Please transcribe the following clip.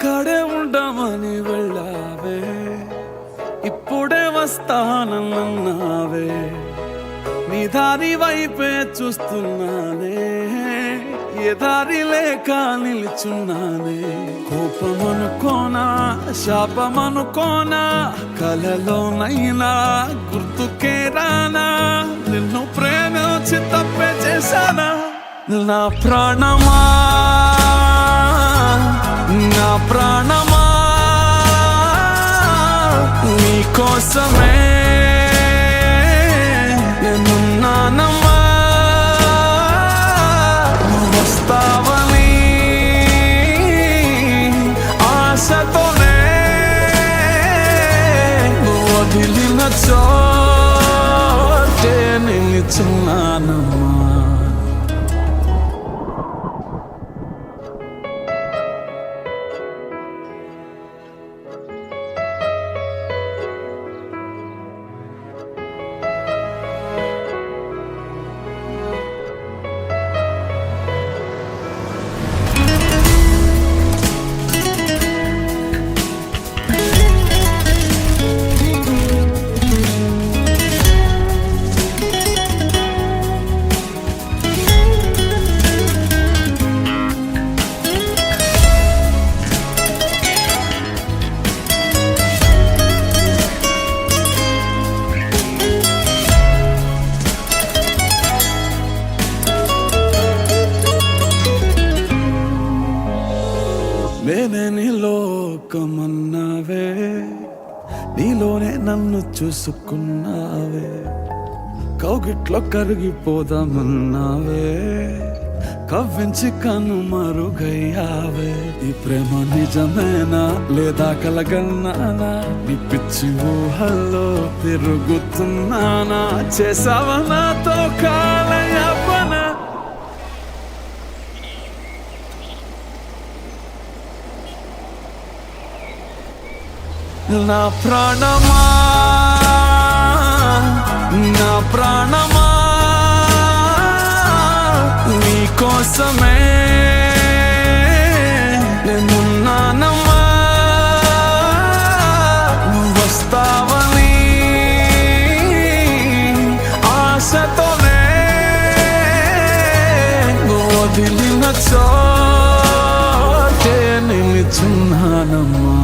ఇక్కడే ఉండమని వెళ్ళావే. ఇప్పుడే వస్తానన్నావే. నీ దారి వైపే చూస్తున్నానే. ఏ దారి లేక నిల్చున్నానే. కోపమనుకోనా శాపమనుకోనా కలలోనైనా గుర్తుకే రానా నిన్ను ప్రేమించి తప్పే చేశానా? నా ప్రాణమా? కోసమే నేనున్నానమ్మా నువ్వు వస్తావని ఆశతోనే నువ్వు వదిలిన చోటే నిలుచున్నానమ్మా. నేనే లోకమన్నావే. నీలోనే నన్ను చూసుకున్నావే. కౌగిట్లో కరిగిపోదామన్నావే. కవ్వించి కను మరుగయ్యావే. ఈ ప్రేమ నిజమేనా లేదా కలగన్నానా? నీ పిచ్చి ఊహల్లో తిరుగుతున్నానా? చేసావా నాతో కాలయాపనా? నా ప్రాణమా? నా ప్రాణమా? నీ కోసమే నేనున్నానమ్మా. నువ్వు వస్తావని ఆశతోనే వదిలిన చోటే నిలుచున్నానమ్మా